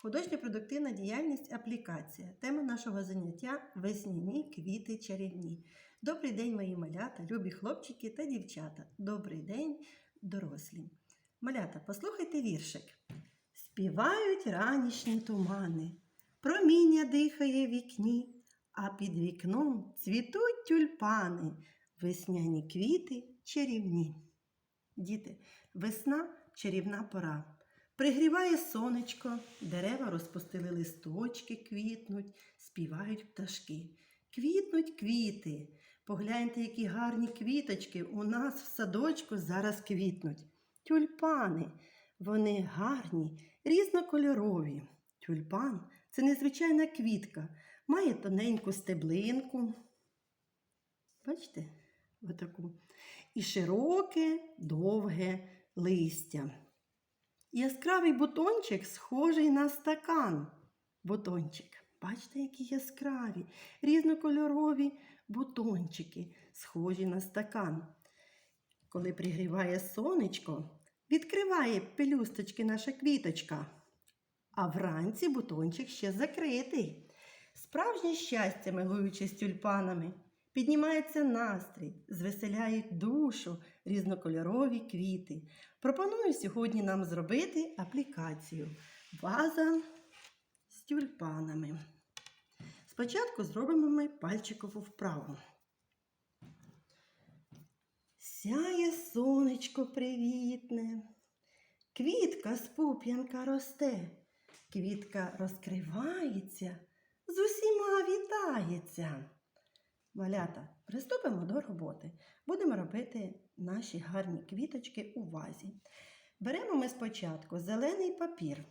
Художньо-продуктивна діяльність аплікація. Тема нашого заняття весняні квіти чарівні. Добрий день, мої малята, любі хлопчики та дівчата. Добрий день, дорослі. Малята, послухайте віршик. Співають ранішні тумани, проміння дихає в вікні, а під вікном цвітуть тюльпани, весняні квіти чарівні. Діти, весна чарівна пора. Пригріває сонечко, дерева розпустили листочки, квітнуть, співають пташки. Квітнуть квіти. Погляньте, які гарні квіточки у нас в садочку зараз квітнуть. Тюльпани. Вони гарні, різнокольорові. Тюльпан це незвичайна квітка, має тоненьку стеблинку. Бачите? Отаку. І широке, довге листя. Яскравий бутончик схожий на стакан. Бутончик. Бачите, які яскраві, різнокольорові бутончики, схожі на стакан. Коли пригріває сонечко, відкриває пелюсточки наша квіточка. А вранці бутончик ще закритий. Справжнє щастя, милуючись тюльпанами, піднімається настрій, звеселяють душу різнокольорові квіти. Пропоную сьогодні нам зробити аплікацію ваза з тюльпанами. Спочатку зробимо ми пальчикову вправу. Сяє сонечко привітне, квітка з пуп'янка росте, квітка розкривається, з усіма вітається. Малята, приступимо до роботи. Будемо робити наші гарні квіточки у вазі. Беремо ми спочатку зелений папір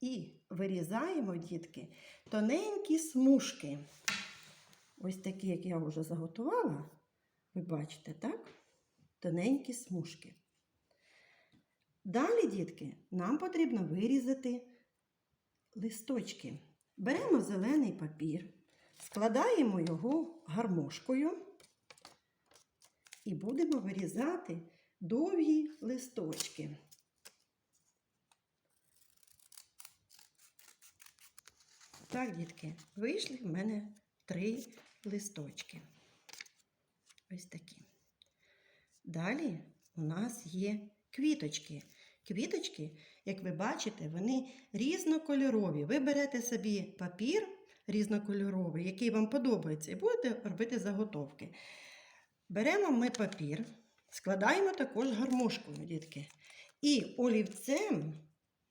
і вирізаємо, дітки, тоненькі смужки. Ось такі, як я вже заготувала, ви бачите, так? Тоненькі смужки. Далі, дітки, нам потрібно вирізати листочки. Беремо зелений папір, складаємо його гармошкою і будемо вирізати довгі листочки. Так, дітки, вийшли в мене три листочки. Ось такі. Далі у нас є квіточки. Квіточки, як ви бачите, вони різнокольорові. Ви берете собі папір різнокольоровий, який вам подобається, і будете робити заготовки. Беремо ми папір, складаємо також гармошкою, дітки. І олівцем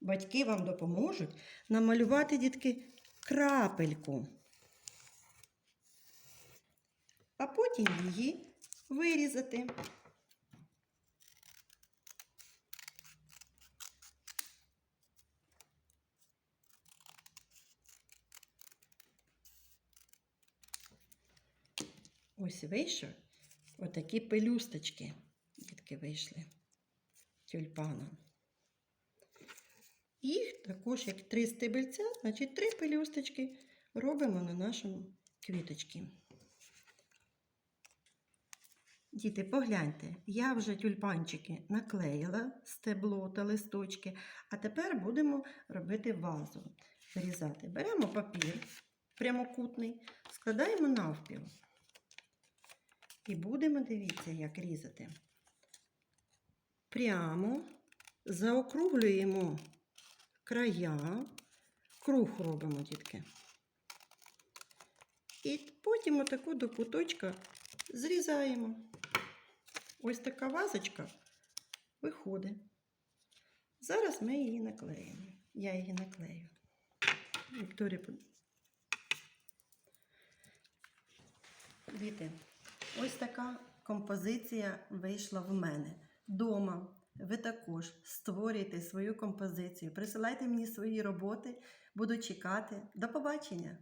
батьки вам допоможуть намалювати, дітки, крапельку. А потім її вирізати. Ось вийшов отакі пелюсточки, дітки вийшли тюльпана. Їх також, як три стебельця, значить три пелюсточки робимо на нашому квіточці. Діти, погляньте, я вже тюльпанчики наклеїла стебло та листочки, а тепер будемо робити вазу. Вирізати. Беремо папір прямокутний, складаємо навпіл. І будемо, дивіться, як різати. Прямо заокруглюємо края, круг робимо, дітки. І потім отаку до куточка зрізаємо. Ось така вазочка виходить. Зараз ми її наклеїмо. Я її наклею. Вікторія. Діти, ось така композиція вийшла в мене. Дома ви також створюйте свою композицію. Присилайте мені свої роботи, буду чекати. До побачення!